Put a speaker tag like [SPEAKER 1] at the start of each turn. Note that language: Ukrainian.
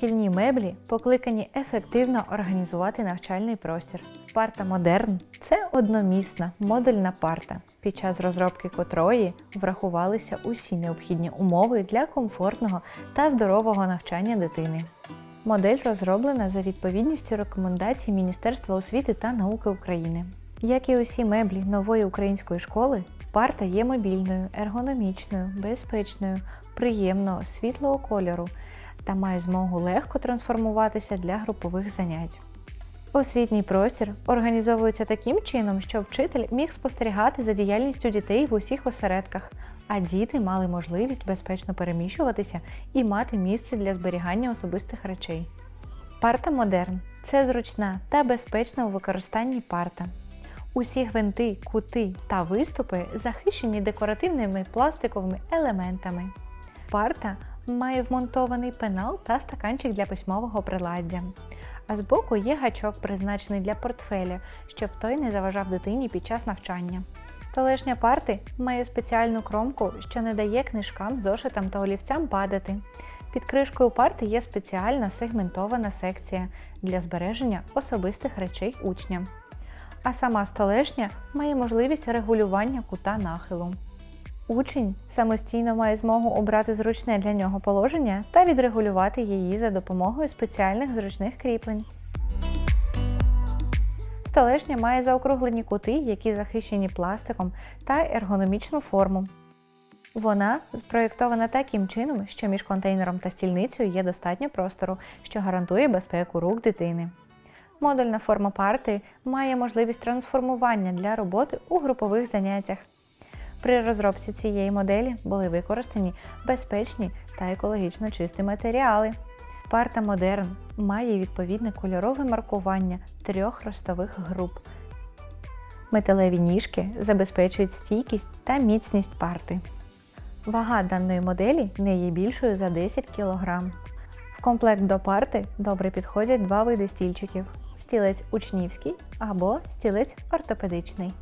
[SPEAKER 1] Шкільні меблі покликані ефективно організувати навчальний простір. Парта Модерн це одномісна модульна парта, під час розробки котрої врахувалися усі необхідні умови для комфортного та здорового навчання дитини. Модель розроблена за відповідністю рекомендацій Міністерства освіти та науки України. Як і усі меблі нової української школи, парта є мобільною, ергономічною, безпечною, приємного, світлого кольору та має змогу легко трансформуватися для групових занять. Освітній простір організовується таким чином, щоб вчитель міг спостерігати за діяльністю дітей в усіх осередках, а діти мали можливість безпечно переміщуватися і мати місце для зберігання особистих речей. Парта Модерн це зручна та безпечна у використанні парта. Усі гвинти, кути та виступи захищені декоративними пластиковими елементами. Парта має вмонтований пенал та стаканчик для письмового приладдя. А збоку є гачок, призначений для портфеля, щоб той не заважав дитині під час навчання. Столешня парти має спеціальну кромку, що не дає книжкам, зошитам та олівцям падати. Під кришкою парти є спеціальна сегментована секція для збереження особистих речей учня. А сама столешня має можливість регулювання кута нахилу. Учень самостійно має змогу обрати зручне для нього положення та відрегулювати її за допомогою спеціальних зручних кріплень. Столешня має заокруглені кути, які захищені пластиком та ергономічну форму. Вона спроєктована таким чином, що між контейнером та стільницею є достатньо простору, що гарантує безпеку рук дитини. Модульна форма парти має можливість трансформування для роботи у групових заняттях. При розробці цієї моделі були використані безпечні та екологічно чисті матеріали. Парта Модерн має відповідне кольорове маркування трьох ростових груп. Металеві ніжки забезпечують стійкість та міцність парти. Вага даної моделі не є більшою за 10 кг. В комплект до парти добре підходять два види стільчиків: стілець учнівський або стілець ортопедичний.